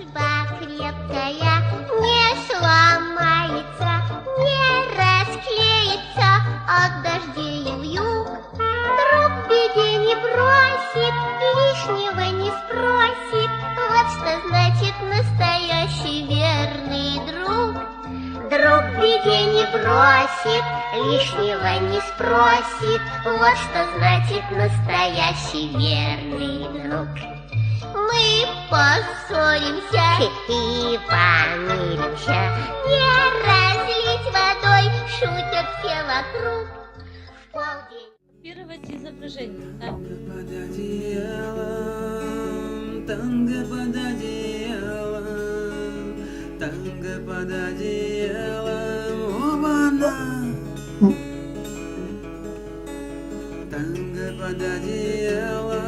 Дружба крепкая не сломается, не расклеится от дождей и вьюг. Друг в беде не бросит, лишнего не спросит. Вот что значит настоящий верный друг. Друг в беде не бросит, лишнего не спросит. Вот что значит настоящий верный друг. Поссоримся и помиримся, не разлить водой, шутят все вокруг. В полдень. Копировать изображение. Да. под одеялом, танго под одеялом, танго под одеялом, оба-на. Танго под одеялом.